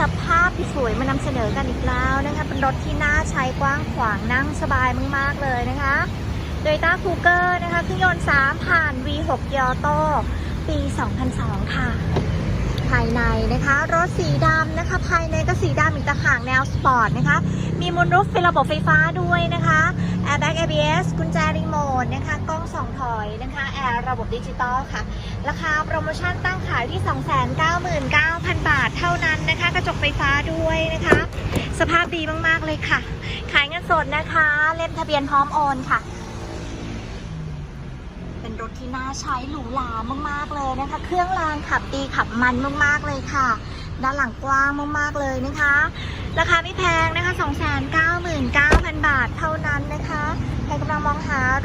สภาพที่สวยมานำเสนอกันอีกแล้วนะคะเป็นรถที่น่าใช้กว้างขวางนั่งสบายมากๆเลยนะคะโดยต้าคูเกอร์นะคะเครื่องยนต์ 3 ผ่าน V6 ยอโต้ปี 2002 ค่ะ ภายในนะคะ รถสีดำนะคะ ภายในก็สีดำอีกต่างหากแนวสปอร์ตนะคะ มีมูลรูฟเป็นระบบไฟฟ้าด้วยนะคะ Airbag ABS กุญแจรีโมทนะคะ กล้องสองถอยนะคะ ระบบดิจิตอลค่ะ ราคาโปรโมชั่นตั้งขายที่ 299,000 บาทเท่านั้นนะคะ กระจกไฟฟ้าด้วยนะคะ สภาพดีมากๆเลยค่ะ ขายเงินสดนะคะ เล่มทะเบียนพร้อมโอนค่ะ เป็นรถที่น่าใช้หรูหรามากๆเลยนะคะ เครื่องรางขับดีขับมันมากๆเลยค่ะ ด้านหลังกว้างมากๆเลยนะคะ ราคาไม่แพงนะคะ 2 9 9 0 0 0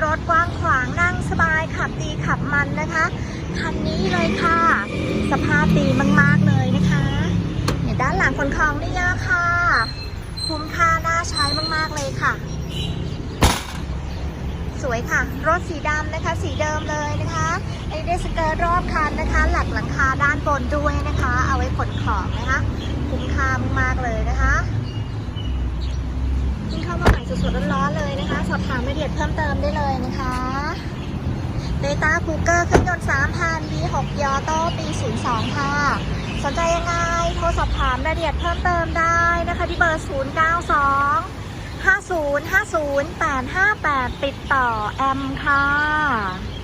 รถกว้างขวางนั่งสบายขับดีขับมันนะคะ คันนี้เลยค่ะ สภาพดีมากๆเลยนะคะเนี่ยด้านหลังคนคลองได้เยะค่ะ คุ้มค่าน่าใช้มากๆเลยค่ะ สวยค่ะ รถสีดำนะคะ สีเดิมเลยนะคะไอเดสเกอร์รอบคันนะคะ หลักหลังคาด้านบนด้วยนะคะ เอาไว้ขนของนะคะ คุ้มค่ามากๆเลยนะคะยิ่งเข้ามาใหม่สดๆร้อน อบถามรายละเอียดเพิ่มเติมได้เลยนะคะเดต้าคูเกอร์เครื่องยนต์3,000 V6 ยอโต้ปี 02 ค่ะ สนใจยังไง โทรสอบถามรายละเอียดเพิ่มเติมได้นะคะที่เบอร์ 092 5050 858 ติดต่อแอมค่ะ